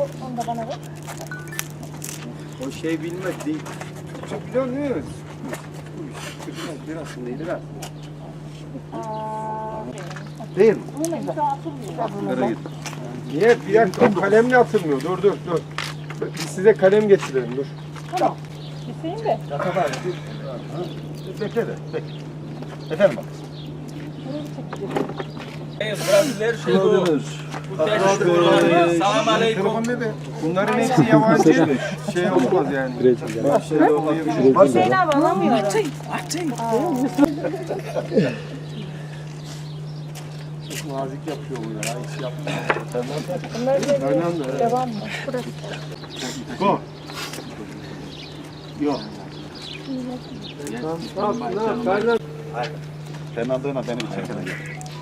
Onu da bana ver. O şey bilmek değil. Çok biliyor muyuz? Biraz biraz. Aa, Değil mi? atılmıyor. Niye? Bir dakika kalemle atılmıyor. Dur dur dur. Biz size kalem getirelim dur. Tamam. Giteyim de. Bekle de, bekle. Efendim bak. Brasileiro chegou. Teste de corona. Salam aleikum. Telefon dedi. Bunların hepsi yabancı. şey olmaz yani. Şey olmayabilir. Hüseyin abi alamıyorum. Nazik yapıyor bunlar. ha, Hiç yapmıyor. Bunlar da devam mı? Burası. Go. Yok. Tamam, tamam, Fernan. Fernando'yla beni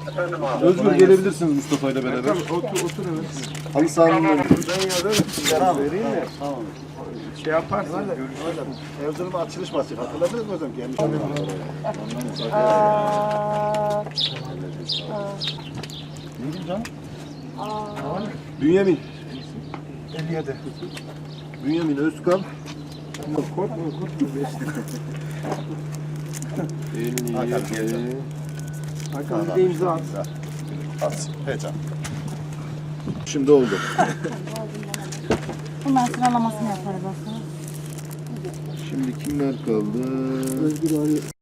bir çekene Özgür gelebilirsiniz Mustafa ile beraber. Tamam, otur, otur evet. Halı sahanın önünde. Ben yazarım. Size vereyim mi? Tamam. Şey yaparsın. Görüşürüz. Erzurum'a açılış maçı. Hatırladınız mı hocam? Gelmiş Aa, aa, Neydi canım? aa. Bünyamin. 57. Bünyamin Özkan. Korkma, korkma. Beş. 57. Hakan bir de imza at. Az. Heyecan. Şimdi oldu. Bunlar sıralamasını yaparız aslında. Şimdi kimler kaldı? Özgür abi.